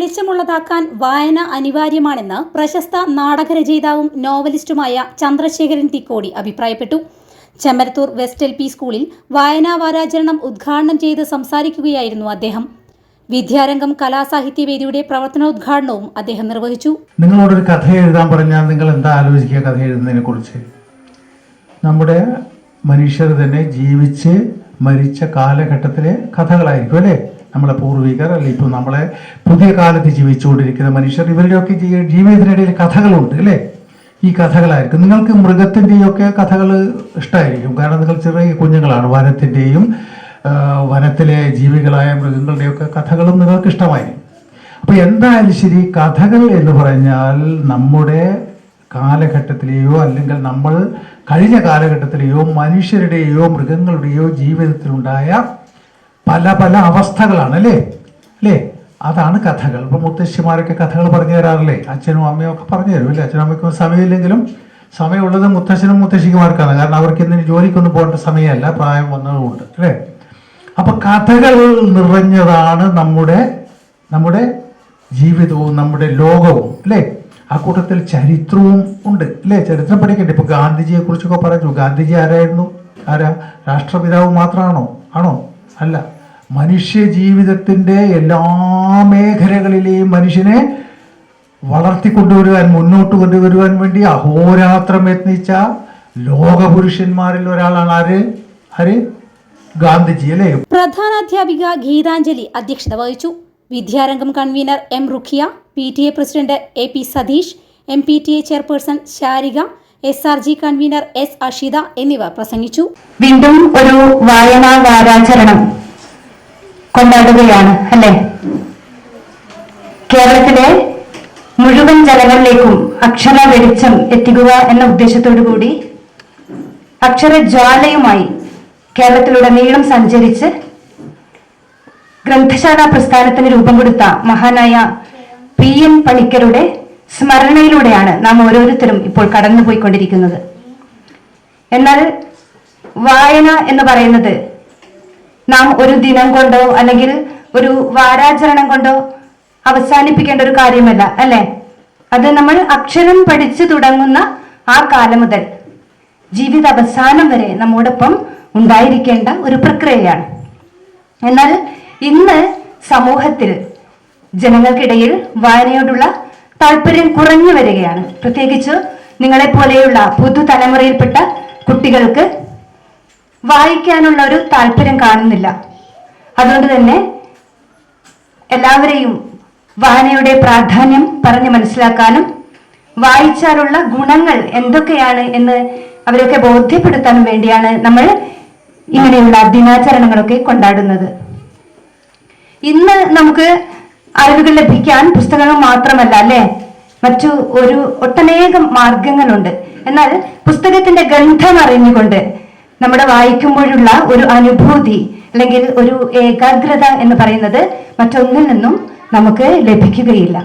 വെളിച്ചമുള്ളതാക്കാൻ വായന അനിവാര്യമാണെന്ന് പ്രശസ്ത നാടകരചയിതാവും നോവലിസ്റ്റുമായ ചന്ദ്രശേഖരൻ തിക്കോടി അഭിപ്രായപ്പെട്ടു. ചെമ്മരത്തൂർ വെസ്റ്റ് എൽ പി സ്കൂളിൽ വായനാ വാരാചരണം ഉദ്ഘാടനം ചെയ്ത് സംസാരിക്കുകയായിരുന്നു അദ്ദേഹം. വിദ്യാരംഗം കലാസാഹിത്യ വേദിയുടെ പ്രവർത്തനോദ്ഘാടനവും അദ്ദേഹം നിർവഹിച്ചു. നിങ്ങളോടൊരു കഥ എഴുതാൻ പറഞ്ഞാൽ നിങ്ങൾ എന്താ ആലോചിക്കുക കഥ എഴുതുന്നതിനെ കുറിച്ച്? നമ്മുടെ മനുഷ്യർ തന്നെ ജീവിച്ച് മരിച്ച കാലഘട്ടത്തിലെ കഥകളായിരിക്കും അല്ലേ? നമ്മളെ പൂർവികർ അല്ലെ ഇപ്പം നമ്മളെ പുതിയ കാലത്ത് ജീവിച്ചുകൊണ്ടിരിക്കുന്ന മനുഷ്യർ ഇവരുടെയൊക്കെ ജീവിതത്തിനിടയിൽ കഥകളുണ്ട് അല്ലേ? ഈ കഥകളായിരിക്കും. നിങ്ങൾക്ക് മൃഗത്തിന്റെയൊക്കെ കഥകൾ ഇഷ്ടമായിരിക്കും കാരണം നിങ്ങൾ ചെറിയ കുഞ്ഞുങ്ങളാണ്. വനത്തിന്റെയും വനത്തിലെ ജീവികളായ മൃഗങ്ങളുടെയൊക്കെ കഥകളും നിങ്ങൾക്ക് ഇഷ്ടമായിരിക്കും. അപ്പോൾ എന്തായാലും ശരി കഥകൾ എന്ന് പറഞ്ഞാൽ നമ്മുടെ കാലഘട്ടത്തിലെയോ അല്ലെങ്കിൽ നമ്മൾ കഴിഞ്ഞ കാലഘട്ടത്തിലെയോ മനുഷ്യരുടെയോ മൃഗങ്ങളുടെയോ ജീവിതത്തിലുണ്ടായ പല പല അവസ്ഥകളാണ് അല്ലേ? അല്ലേ? അതാണ് കഥകൾ. ഇപ്പം മുത്തശ്ശിമാരൊക്കെ കഥകൾ പറഞ്ഞു തരാറില്ലേ? അച്ഛനും അമ്മയും ഒക്കെ പറഞ്ഞു തരും അല്ലേ? അച്ഛനും അമ്മയ്ക്കും സമയമില്ലെങ്കിലും സമയമുള്ളത് മുത്തശ്ശനും മുത്തശ്ശിക്കുമാർക്കാണ്. കാരണം അവർക്ക് ഇന്ന് ജോലിക്കൊന്നും പോകേണ്ട സമയമല്ല പ്രായം വന്നതുകൊണ്ട് അല്ലേ? അപ്പൊ കഥകൾ നിറഞ്ഞതാണ് നമ്മുടെ നമ്മുടെ ജീവിതവും നമ്മുടെ ലോകവും അല്ലേ? ആ കൂട്ടത്തിൽ ചരിത്രവും ഉണ്ട് അല്ലേ? ചരിത്രം പഠിക്കണ്ടേ? ഇപ്പൊ ഗാന്ധിജിയെ കുറിച്ചൊക്കെ പറഞ്ഞു. ഗാന്ധിജി ആരായിരുന്നു? ആരാ? രാഷ്ട്രപിതാവ് മാത്രമാണോ? ആണോ? അല്ല. മനുഷ്യ ജീവിതത്തിന്റെ എല്ലാ മേഖലകളിലെയും മനുഷ്യനെ വളർത്തിക്കൊണ്ടുവരുവാൻ മുന്നോട്ട് കൊണ്ടുവരുവാൻ വേണ്ടി അഹോരാത്രം യത്നിച്ച ലോകപുരുഷന്മാരിൽ ഒരാളാണ് ആര്? ആര്? ഗാന്ധിജി അല്ലേ? പ്രധാനാധ്യാപിക ഗീതാഞ്ജലി അധ്യക്ഷത വഹിച്ചു. വിദ്യാരംഗം convener M Rukhiya P T A president A P Satheesh M P T A chairperson Sharika S R G convener S Ashitha എന്നിവർ പ്രസംഗിച്ചു. വീണ്ടും ഒരു വായനാ വാരാചരണം. കൊണ്ടാടുകയാണ് അല്ലെ? കേരളത്തിലെ മുഴുവൻ ജനങ്ങളിലേക്കും അക്ഷര വെളിച്ചം എത്തിക്കുക എന്ന ഉദ്ദേശത്തോടു കൂടി അക്ഷര ജ്വാലയുമായി കേരളത്തിലുടനീളം സഞ്ചരിച്ച് ഗ്രന്ഥശാല പ്രസ്ഥാനത്തിന് രൂപം കൊടുത്ത മഹാനായ പി എൻ പണിക്കരുടെ സ്മരണയിലൂടെയാണ് നാം ഓരോരുത്തരും ഇപ്പോൾ കടന്നുപോയിക്കൊണ്ടിരിക്കുന്നത്. എന്നാൽ വായന എന്ന് പറയുന്നത് നാം ഒരു ദിനം കൊണ്ടോ അല്ലെങ്കിൽ ഒരു വാരാചരണം കൊണ്ടോ അവസാനിപ്പിക്കേണ്ട ഒരു കാര്യമല്ല അല്ലെ? അത് നമ്മൾ അക്ഷരം പഠിച്ചു തുടങ്ങുന്ന ആ കാലം മുതൽ ജീവിത അവസാനം വരെ നമ്മോടൊപ്പം ഉണ്ടായിരിക്കേണ്ട ഒരു പ്രക്രിയയാണ്. എന്നാൽ ഇന്ന് സമൂഹത്തിൽ ജനങ്ങൾക്കിടയിൽ വായനയോടുള്ള താല്പര്യം കുറഞ്ഞു വരികയാണ്. പ്രത്യേകിച്ച് നിങ്ങളെ പോലെയുള്ള പുതുതലമുറയിൽപ്പെട്ട കുട്ടികൾക്ക് വായിക്കാനുള്ള ഒരു താല്പര്യം കാണുന്നില്ല. അതുകൊണ്ട് തന്നെ എല്ലാവരെയും വായനയുടെ പ്രാധാന്യം പറഞ്ഞു മനസ്സിലാക്കാനും വായിച്ചാലുള്ള ഗുണങ്ങൾ എന്തൊക്കെയാണ് എന്ന് അവരൊക്കെ ബോധ്യപ്പെടുത്താനും വേണ്ടിയാണ് നമ്മൾ ഇങ്ങനെയുള്ള ദിനാചരണങ്ങളൊക്കെ കൊണ്ടാടുന്നത്. ഇന്ന് നമുക്ക് അറിവുകൾ ലഭിക്കാൻ പുസ്തകങ്ങൾ മാത്രമല്ല അല്ലെ? മറ്റു ഒരു ഒട്ടനേകം മാർഗങ്ങളുണ്ട്. എന്നാൽ പുസ്തകത്തിന്റെ ഗന്ധം അറിഞ്ഞുകൊണ്ട് നമ്മുടെ വായിക്കുമ്പോഴുള്ള ഒരു അനുഭൂതി അല്ലെങ്കിൽ ഒരു ഏകാഗ്രത എന്ന് പറയുന്നത് മറ്റൊന്നിൽ നിന്നും നമുക്ക് ലഭിക്കുകയില്ല.